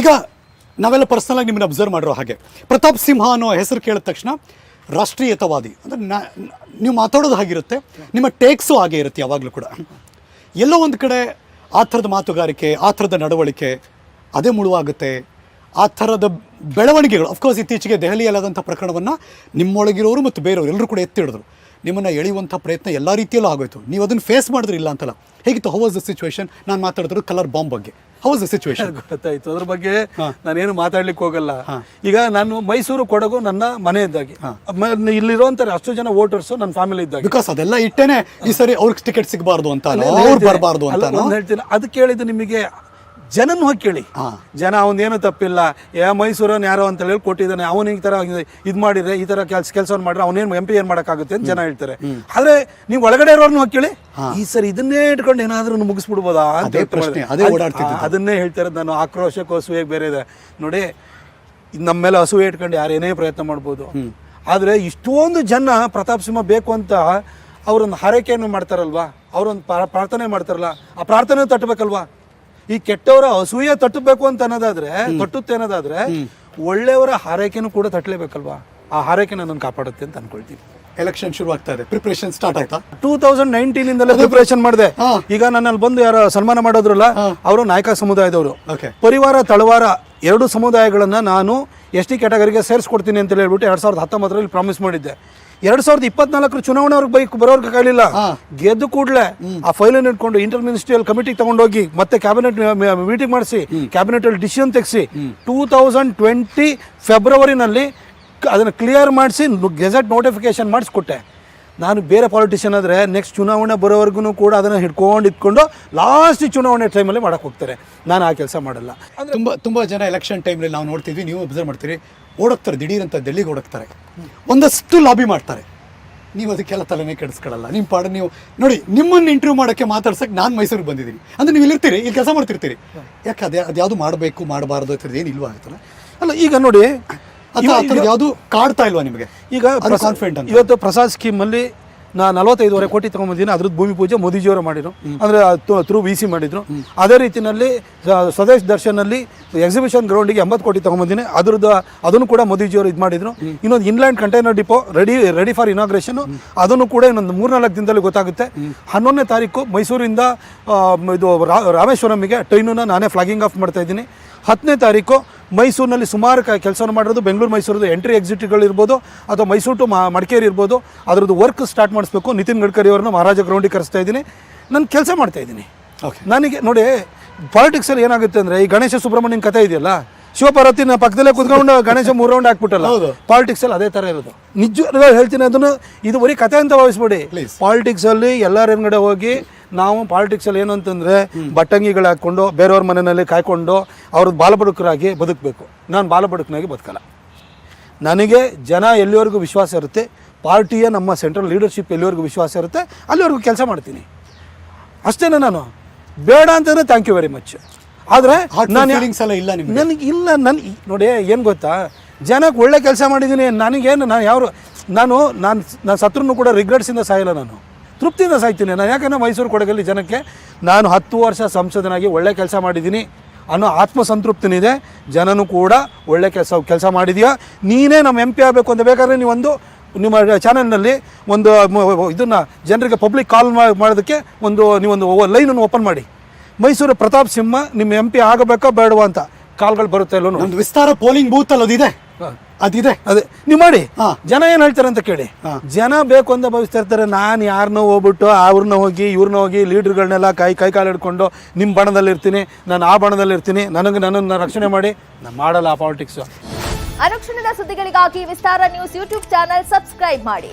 ಈಗ ನಾವೆಲ್ಲ ಪರ್ಸನಲ್ ಆಗಿ ನಿಮ್ಮನ್ನ ಅಬ್ಸರ್ವ್ ಮಾಡಿರೋ ಹಾಗೆ. ಪ್ರತಾಪ್ ಸಿಂಹ ಅನ್ನೋ ಹೆಸರು ಕೇಳಿದ ತಕ್ಷಣ ರಾಷ್ಟ್ರೀಯತವಾದಿ, ಅಂದರೆ ನೀವು ಮಾತಾಡೋದು ಹಾಗಿರುತ್ತೆ, ನಿಮ್ಮ ಟೇಕ್ಸು ಹಾಗೆ ಇರುತ್ತೆ ಯಾವಾಗಲೂ ಕೂಡ. ಎಲ್ಲೋ ಒಂದು ಕಡೆ ಆ ಥರದ ಮಾತುಗಾರಿಕೆ, ಆ ಥರದ ನಡವಳಿಕೆ, ಅದೇ ಮುಳುವಾಗುತ್ತೆ. ಆ ಥರದ ಬೆಳವಣಿಗೆಗಳು ಅಫ್ಕೋರ್ಸ್ ಇತ್ತೀಚೆಗೆ ದೆಹಲಿಯಲ್ಲಾದಂಥ ಪ್ರಕರಣವನ್ನು ನಿಮ್ಮೊಳಗಿರೋರು ಮತ್ತು ಬೇರೆಯವರು ಎಲ್ಲರೂ ಕೂಡ ಎತ್ತಿ ಹಿಡಿದ್ರು. ನಿಮ್ಮನ್ನು ಎಳೆಯುವಂಥ ಪ್ರಯತ್ನ ಎಲ್ಲ ರೀತಿಯಲ್ಲೂ ಆಗೋಯ್ತು. ನೀವು ಅದನ್ನು ಫೇಸ್ ಮಾಡಿದ್ರೆ ಇಲ್ಲ ಅಂತಲ್ಲ. ಹೇಗಿತ್ತು? ಹೌ ವಾಸ್ ದ ಸಿಚುವೇಶನ್ ನಾನು ಮಾತಾಡಿದ್ರು ಕಲರ್ ಬಾಂಬ್ ಬಗ್ಗೆ. ಹೌ ವಾಸ್ ದ ಸಿಚುವೇಶನ್ ಗೊತ್ತಾಯ್ತು. ಅದ್ರ ಬಗ್ಗೆ ನಾನೇನು ಮಾತಾಡ್ಲಿಕ್ಕೆ ಹೋಗಲ್ಲ. ಈಗ ನಾನು ಮೈಸೂರು ಕೊಡಗು ನನ್ನ ಮನೆ ಇದ್ದಾಗೆ ಇಲ್ಲಿರುವಂತ ಅಷ್ಟು ಜನ ವೋಟರ್ಸ್ ನನ್ನ ಫ್ಯಾಮಿಲಿ ಇದ್ದಾಗ. ಬಿಕಾಸ್ ಅದೆಲ್ಲ ಇಟ್ಟೇನೆ ಈ ಸರಿ ಅವ್ರಿಗೆ ಟಿಕೆಟ್ ಸಿಗಬಾರ್ದು ಅಂತ ಅವ್ರು ಬರಬಾರ್ದು ಅಂತ ಹೇಳ್ತೀನಿ. ಅದು ಕೇಳಿದ್ದು ನಿಮಗೆ ಜನನ ಹೋಗಿ ಕೇಳಿ. ಜನ ಅವನೇನು ತಪ್ಪಿಲ್ಲ ಏ ಮೈಸೂರನ್ ಯಾರೋ ಅಂತ ಹೇಳಿ ಕೊಟ್ಟಿದ್ದಾನೆ ಅವನು ಈ ತರ ಇದು ಮಾಡಿದ್ರೆ ಈ ತರ ಕೆಲ್ಸ ಕೆಲಸ ಮಾಡಿದ್ರೆ ಅವನೇನು ಎಂ ಪಿ ಏನ್ ಮಾಡೋಕ್ಕಾಗುತ್ತೆ ಅಂತ ಜನ ಹೇಳ್ತಾರೆ. ಆದ್ರೆ ನೀವು ಒಳಗಡೆ ಇರೋರ್ನ ಹೋಗಿ ಕೇಳಿ ಈ ಸರಿ ಇದನ್ನೇ ಇಟ್ಕೊಂಡು ಏನಾದ್ರೂ ಮುಗಿಸ್ಬಿಡ್ಬೋದಾ? ಅಂತ ಅದೇ ಪ್ರಶ್ನೆ, ಅದೇ ಅದ್- ಅದನ್ನೇ ಹೇಳ್ತಾರೆ ನಾನು ಆಕ್ರೋಶಕ್ಕೆ ಬೇರೆ ಇದೆ. ನೋಡಿ ಇದು ನಮ್ಮ ಮೇಲೆ ಹಸುವೆ ಇಟ್ಕೊಂಡು ಯಾರೇನೇ ಏನೇ ಪ್ರಯತ್ನ ಮಾಡ್ಬೋದು. ಆದ್ರೆ ಇಷ್ಟೊಂದು ಜನ ಪ್ರತಾಪ್ ಸಿಂಹ ಬೇಕು ಅಂತ ಅವರೊಂದು ಹಾರೈಕೆಯನ್ನು ಮಾಡ್ತಾರಲ್ವಾ? ಅವರೊಂದು ಪ್ರಾರ್ಥನೆ ಮಾಡ್ತಾರಲ್ಲ ಆ ಪ್ರಾರ್ಥನೆ ತಟ್ಟಬೇಕಲ್ವಾ? ಈ ಕೆಟ್ಟವರ ಅಸೂಯೆ ತಟ್ಟಬೇಕು ಅಂತ ಅನ್ನೋದಾದ್ರೆ ತಟ್ಟುತ್ತೆ ಅನ್ನೋದಾದ್ರೆ ಒಳ್ಳೆಯವರ ಹಾರೈಕೆನೂ ಕೂಡ ತಟ್ಟಲೇಬೇಕಲ್ವಾ? ಆ ಹಾರೈಕೆ ನನ್ನನ್ನು ಕಾಪಾಡುತ್ತೆ ಅಂತ ಅನ್ಕೊಳ್ತೀನಿ. ಎಲೆಕ್ಷನ್ ಶುರು ಆಗ್ತಾ ಇದೆ ಪ್ರಿಪರೇಷನ್ ಸ್ಟಾರ್ಟ್ ಆಯ್ತಾ? ಟೂ ತೌಸಂಡ್ ನೈನ್ಟೀನ್ ಇಂದಲೇ ಪ್ರಿಪರೇಷನ್ ಮಾಡಿದೆ. ಈಗ ನನ್ನಲ್ಲಿ ಬಂದು ಯಾರು ಸನ್ಮಾನ ಮಾಡೋದ್ರಲ್ಲ ಅವರು ನಾಯಕ ಸಮುದಾಯದವರು. ಓಕೆ ಪರಿವಾರ ತಳವಾರ ಎರಡು ಸಮುದಾಯಗಳನ್ನ ನಾನು ಎಸ್ ಟಿ ಕ್ಯಾಟಗರಿಗೆ ಸೇರಿಸ್ಕೊಡ್ತೀನಿ ಅಂತ ಹೇಳ್ಬಿಟ್ಟು ಎರಡ್ ಸಾವಿರದ ಹತ್ತೊಂಬತ್ತರಲ್ಲಿ ಪ್ರಾಮಿಸ್ ಮಾಡಿದ್ದೆ. ಎರಡ್ ಸಾವಿರದ ಇಪ್ಪತ್ನಾಲ್ಕರ ಚುನಾವಣೆವರೆಗೆ ಬೈಕ್ ಬರೋರ್ಗಾಗಲಿಲ್ಲ ಗೆದ್ದು ಕೂಡಲೇ ಆ ಫೈಲನ್ನು ಇಟ್ಕೊಂಡು ಇಂಟರ್ ಮಿನಿಸ್ಟ್ರಿಯಲ್ ಕಮಿಟಿಗೆ ತಗೊಂಡೋಗಿ ಮತ್ತೆ ಕ್ಯಾಬಿನೆಟ್ ಮೀಟಿಂಗ್ ಮಾಡಿಸಿ ಕ್ಯಾಬಿನೆಟ್ ಅಲ್ಲಿ ಡಿಸಿಷನ್ ತೆಗೆಸಿ ಟೂ ತೌಸಂಡ್ ಟ್ವೆಂಟಿ ಫೆಬ್ರವರಿನಲ್ಲಿ ಅದನ್ನು ಕ್ಲಿಯರ್ ಮಾಡಿಸಿ ಗೆಜೆಟ್ ನೋಟಿಫಿಕೇಶನ್ ಮಾಡಿಸ್ಕೊಟ್ಟೆ. ನಾನು ಬೇರೆ ಪಾಲಿಟಿಷಿಯನ್ ಆದರೆ ನೆಕ್ಸ್ಟ್ ಚುನಾವಣೆ ಬರೋವರೆಗೂ ಕೂಡ ಅದನ್ನು ಹಿಡ್ಕೊಂಡು ಇಟ್ಕೊಂಡು ಲಾಸ್ಟ್ ಚುನಾವಣೆ ಟೈಮಲ್ಲಿ ಮಾಡಕ್ಕೆ ಹೋಗ್ತಾರೆ. ನಾನು ಆ ಕೆಲಸ ಮಾಡಲ್ಲ. ತುಂಬ ತುಂಬ ಜನ ಎಲೆಕ್ಷನ್ ಟೈಮಲ್ಲಿ ನಾವು ನೋಡ್ತಿದ್ವಿ, ನೀವು ಅಬ್ಸರ್ವ್ ಮಾಡ್ತೀರಿ ಓಡೋಗ್ತಾರೆ ದಿಢೀರಂತ ಡೆಲ್ಲಿಗೆ ಓಡೋಗ್ತಾರೆ ಒಂದಷ್ಟು ಲಾಬಿ ಮಾಡ್ತಾರೆ. ನೀವು ಅದಕ್ಕೆಲ್ಲ ತಲೆನೇ ಕೆಡಿಸ್ಕೊಳ್ಳಲ್ಲ ನಿಮ್ಮ ಪಾಡ ನೀವು, ನೋಡಿ, ನಿಮ್ಮನ್ನು ಇಂಟರ್ವ್ಯೂ ಮಾಡೋಕ್ಕೆ ಮಾತಾಡ್ಸಕ್ಕೆ ನಾನು ಮೈಸೂರಿಗೆ ಬಂದಿದ್ದೀನಿ. ಅಂದ್ರೆ ನೀವು ಇಲ್ಲಿರ್ತೀರಿ, ಇಲ್ಲಿ ಕೆಲಸ ಮಾಡ್ತಿರ್ತೀರಿ. ಯಾಕೆ ಅದೇ, ಅದ್ಯಾವುದು ಮಾಡಬೇಕು, ಮಾಡಬಾರ್ದು ಅಂತ ಏನು ಇಲ್ವಾ ಅಲ್ಲ, ಈಗ ನೋಡಿ ಯಾವುದು ಕಾಡ್ತಾ ಇಲ್ವಾ ನಿಮಗೆ? ಈಗ ಕಾನ್ಫಿಡೆಂಟ್ ಇವತ್ತು ಪ್ರಸಾದ್ ಸ್ಕೀಮ್ ಅಲ್ಲಿ ನಾ ನಲವತ್ತೈದುವರೆ ಕೋಟಿ ತಗೊಂಬಂದಿನಿ ಅದ್ರದ್ದು ಭೂಮಿ ಪೂಜೆ ಮೋದಿಜಿಯವರು ಮಾಡಿದ್ರು. ಅಂದ್ರೆ ಥ್ರೂ ವಿ ಸಿ ಮಾಡಿದ್ರು. ಅದೇ ರೀತಿಯಲ್ಲಿ ಸ್ವದೇಶ್ ದರ್ಶನಲ್ಲಿ ಎಕ್ಸಿಬಿಷನ್ ಗ್ರೌಂಡಿಗೆ ಎಂಬತ್ತು ಕೋಟಿ ತಗೊಂಬಂದಿನಿ ಅದ್ರದ್ದು ಅದನ್ನು ಕೂಡ ಮೋದಿಜಿಯವರು ಇದು ಮಾಡಿದ್ರು. ಇನ್ನೊಂದು inland container depot ready ready for inauguration ಅದನ್ನು ಕೂಡ ಇನ್ನೊಂದು ಮೂರ್ನಾಲ್ಕು ದಿನದಲ್ಲಿ ಗೊತ್ತಾಗುತ್ತೆ. ಹನ್ನೊಂದನೇ ತಾರೀಕು ಮೈಸೂರಿಂದ ಇದು ರಾ- ರಾಮೇಶ್ವರಂಗೆ ಟ್ರೈನನ್ನು ನಾನೇ ಫ್ಲಾಗಿಂಗ್ ಆಫ್ ಮಾಡ್ತಾ ಇದ್ದೀನಿ. ಹತ್ತನೇ ತಾರೀಕು ಮೈಸೂರಿನಲ್ಲಿ ಸುಮಾರು ಕ ಕೆಲಸವನ್ನು ಮಾಡಿರೋದು ಬೆಂಗಳೂರು ಮೈಸೂರದ್ದು ಎಂಟ್ರಿ ಎಕ್ಸಿಟ್ಗಳಿರ್ಬೋದು ಅಥವಾ ಮೈಸೂರು ಟು ಮಾ- ಮಡಿಕೇರಿ ಇರ್ಬೋದು. ಅದರದ್ದು ವರ್ಕ್ ಸ್ಟಾರ್ಟ್ ಮಾಡಿಸ್ಬೇಕು. ನಿತಿನ್ ಗಡ್ಕರಿ ಅವ್ರನ್ನ ಮಹಾರಾಜ ಗ್ರೌಂಡಿಗೆ ಕರೆಸ್ತಾ ಇದ್ದೀನಿ. ನಾನು ಕೆಲಸ ಮಾಡ್ತಾ ಇದ್ದೀನಿ. ಓಕೆ ನನಗೆ ನೋಡಿ ಪಾಲಿಟಿಕ್ಸಲ್ಲಿ ಏನಾಗುತ್ತೆ ಅಂದರೆ ಈ ಗಣೇಶ ಸುಬ್ರಹ್ಮಣ್ಯನ ಕಥೆ ಇದೆಯಲ್ಲ ಶಿವಪಾರ್ವತಿನ ಪಕ್ಕದಲ್ಲೇ ಕುತ್ಕೊಂಡು ಗಣೇಶ ಮೂರು ರೌಂಡ್ ಹಾಕ್ಬಿಟ್ಟಲ್ಲ? ಪಾಲಿಟಿಕ್ಸ್ ಅಲ್ಲಿ ಅದೇ ತರ ಇರೋದು. ನಿಜ ಹೇಳ್ತೀನಿ ಅದನ್ನು ಇದು ಬರೀ ಕಥೆ ಅಂತ ಭಾವಿಸ್ಬೇಡಿ. ಪಾಲಿಟಿಕ್ಸ್ ಅಲ್ಲಿ ಎಲ್ಲರ ಹಿಂಗಡೆ ಹೋಗಿ ನಾವು ಪಾಲಿಟಿಕ್ಸಲ್ಲಿ ಏನು ಅಂತಂದ್ರೆ ಬಟ್ಟಂಗಿಗಳು ಹಾಕೊಂಡು ಬೇರೆಯವ್ರ ಮನೆಯಲ್ಲಿ ಕಾಯ್ಕೊಂಡು ಅವ್ರದ್ದು ಬಾಲಬಡುಕರಾಗಿ ಬದುಕಬೇಕು. ನಾನು ಬಾಲಬಡುಕನಾಗಿ ಬದುಕಲ್ಲ. ನನಗೆ ಜನ ಎಲ್ಲಿವರೆಗೂ ವಿಶ್ವಾಸ ಇರುತ್ತೆ ಪಾರ್ಟಿಯ ನಮ್ಮ ಸೆಂಟ್ರಲ್ ಲೀಡರ್ಶಿಪ್ ಎಲ್ಲಿವರೆಗೂ ವಿಶ್ವಾಸ ಇರುತ್ತೆ ಅಲ್ಲಿವರೆಗೂ ಕೆಲಸ ಮಾಡ್ತೀನಿ. ಅಷ್ಟೇನೆ ನಾನು? ಬೇಡ ಅಂತಂದರೆ ಥ್ಯಾಂಕ್ ಯು ವೆರಿ ಮಚ್ ಆದರೆ ನಾನು ಎಲ್ಲ ಇಲ್ಲ ನಿಮಗೆ. ನನಗೆ ಇಲ್ಲ ನನ್ ನೋಡಿ ಏನು ಗೊತ್ತಾ? ಜನಕ್ಕೆ ಒಳ್ಳೆ ಕೆಲಸ ಮಾಡಿದ್ದೀನಿ ನನಗೇನು ನಾನು ಯಾರು ನಾನು ನಾನು ನಾನು ಸತ್ರೂ ಕೂಡ ರಿಗ್ರೆಟ್ಸಿಂದ ಸಾಯಿಲ್ಲ ನಾನು. ತೃಪ್ತಿಯಿಂದ ಸಾಯ್ತೀನಿ. ನಾನು ಯಾಕಂದ್ರೆ ಮೈಸೂರು ಕೊಡಗಲ್ಲಿ ಜನಕ್ಕೆ ನಾನು ಹತ್ತು ವರ್ಷ ಸಂಸದನಾಗಿ ಒಳ್ಳೆ ಕೆಲಸ ಮಾಡಿದ್ದೀನಿ ಅನ್ನೋ ಆತ್ಮಸಂತೃಪ್ತಿನಿದೆ. ಜನನೂ ಕೂಡ ಒಳ್ಳೆ ಕೆಲಸ ಕೆಲಸ ಮಾಡಿದೆಯಾ? ನೀನೇ ನಮ್ಮ ಎಂ ಪಿ ಆಗಬೇಕು ಅಂತ ಬೇಕಾದ್ರೆ ನೀವೊಂದು ನಿಮ್ಮ ಚಾನಲ್ನಲ್ಲಿ ಒಂದು ಇದನ್ನು ಇದನ್ನ ಜನರಿಗೆ ಪಬ್ಲಿಕ್ ಕಾಲ್ ಮಾಡೋದಕ್ಕೆ ಒಂದು ನೀವೊಂದು ಲೈನನ್ನು ಓಪನ್ ಮಾಡಿ. ಮೈಸೂರು ಪ್ರತಾಪ್ ಸಿಂಹ ನಿಮ್ಮ ಎಂ ಪಿ ಆಗಬೇಕಾ ಬೇಡವಾ ಅಂತ ಕಾಲ್ಗಳು ಬರುತ್ತೆ ಒಂದು ವಿಸ್ತಾರ ಪೋಲಿಂಗ್ ಬೂತ್ ಅಲ್ಲಿ ಅದಿದೆ ಅದಿದೆ. ಅದೇ. ನೀವು ಮಾಡಿ. ಹಾ. ಜನ ಏನು ಹೇಳ್ತಾರೆ ಅಂತ ಕೇಳಿ. ಜನ ಬೇಕು ಅಂತ ಭಾವಿಸ್ತಾ ಇರ್ತಾರೆ. ನಾನು ಯಾರನ್ನೋ ಹೋಗ್ಬಿಟ್ಟು ಅವ್ರನ್ನ ಹೋಗಿ ಇವ್ರನ್ನ ಹೋಗಿ ಲೀಡ್ರ್ಗಳನ್ನೆಲ್ಲ ಕೈ ಕೈ ಕಾಲು ಹಿಡ್ಕೊಂಡು ನಿಮ್ಮ ಬಣದಲ್ಲಿ ಇರ್ತೀನಿ ನಾನು ಆ ಬಣದಲ್ಲಿ ಇರ್ತೀನಿ ನನಗೆ ನನ್ನನ್ನು ರಕ್ಷಣೆ ಮಾಡಿ. ನಾನು ಮಾಡಲ್ಲ ಆ ಪಾಲಿಟಿಕ್ಸು ಅನುಕ್ಷಣದ ಸುದ್ದಿಗಳಿಗಾಗಿ Vistara news YouTube channel subscribe ಮಾಡಿ.